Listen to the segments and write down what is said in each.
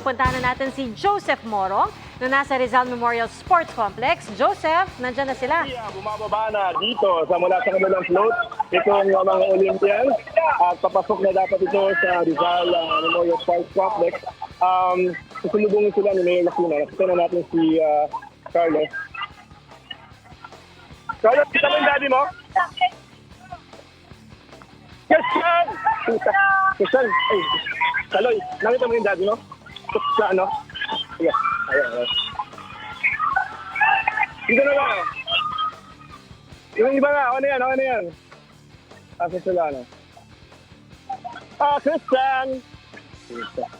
puntahan na natin si Joseph Morong na nasa Rizal Memorial Sports Complex. Joseph, nandyan na sila. Yeah, bumababa na dito sa mula sa kanilang float itong uh, mga Olympians at papasok na dapat ito sa Rizal uh, Memorial Sports Complex. Um, susulubungin sila ni Mayor Lacuna. Nakita na natin si uh, Carlos. Carlos, kita mo yung daddy mo? Christian! Christian! Ay, Kaloy, nakita mo yung daddy mo? Sa ano? Sige, ayan, ayan. Dito na lang. Yung iba nga, ano yan, ano yan? Asa sila, ano? Ah, Christian! Christian.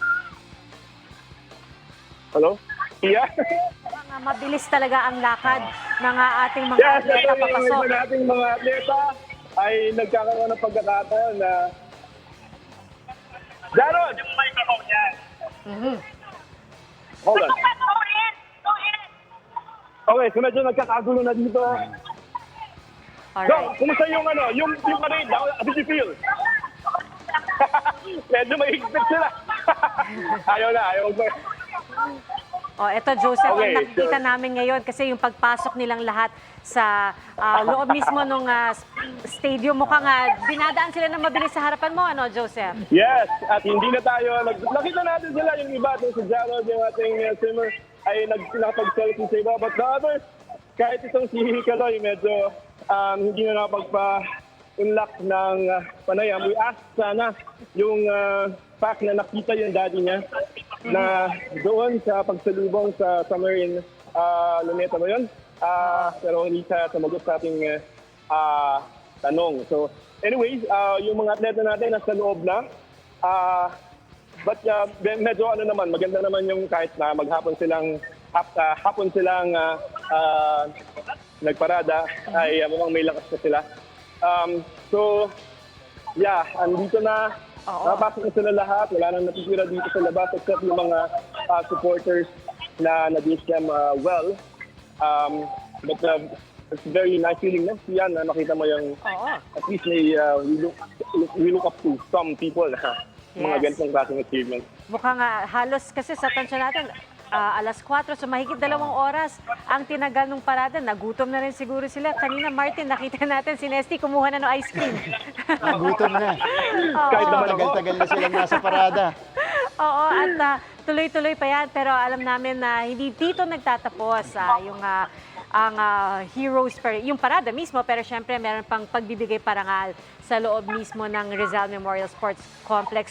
Hello? Yeah? Mga mabilis talaga ang lakad ng ah, ating mga yes, atleta papasok. iba nating mga atleta ay nagkakaroon ng pagkakataon na Jaron! Yung microphone yan. Mhm. Hold on. Okay, so medyo nagkakagulo na dito. So, Alright. kumusta yung ano, yung yung parade, how, how did you feel? Medyo mahigpit sila. ayaw na, ayaw pa. Oh, eto Joseph, Okay, ang nakikita sure. namin ngayon kasi yung pagpasok nilang lahat sa ah, loob mismo nung ah, stadium, mukhang uh, dinadaan sila ng mabilis sa harapan mo, ano Joseph? Yes, at hindi na tayo, nag, nakita natin sila yung iba, yung si Jarrod, yung ating uh, swimmer, ay nag, nakapag-selfie sa iba. But the others, kahit itong si Kaloy, medyo um, hindi na nakapagpa-unlock ng uh, panayam. We asked sana yung uh, fact na nakita yung daddy niya na doon sa pagsalubong sa summer in uh, Luneta ba yun? Ah, pero hindi siya sumagot sa ating uh, ah, tanong. So, anyways, ah, yung mga atleta natin nasa loob na. Ah, but uh, medyo ano naman, maganda naman yung kahit na maghapon silang hap, ah, hapon silang ah, ah, nagparada ay uh, mukhang may lakas na sila. Um, so, yeah, andito na. Oo. Napasok na sila lahat. Wala nang natitira dito sa labas except yung mga ah, supporters na nag-wish them ah, well. Um, but uh, it's very nice feeling na yan na makita mo yung Oo. at least may uh, we, look, we look up to some people na mga Yes. ganitong klaseng achievement. Mukhang ah, halos kasi sa tansya natin, ah, alas 4, so mahigit dalawang oras ang tinagal ng parada. Nagutom na rin siguro sila. Kanina, Martin, nakita natin si Nesty kumuha na ng ice cream. Gutom na. Kahit naman. Tagal-tagal na silang nasa parada. Oo, at ah, tuloy-tuloy pa yan. Pero alam namin na hindi dito nagtatapos ah, yung ah, ang ah, Heroes Parade, yung parada mismo, pero syempre meron pang pagbibigay parangal sa loob mismo ng Rizal Memorial Sports Complex.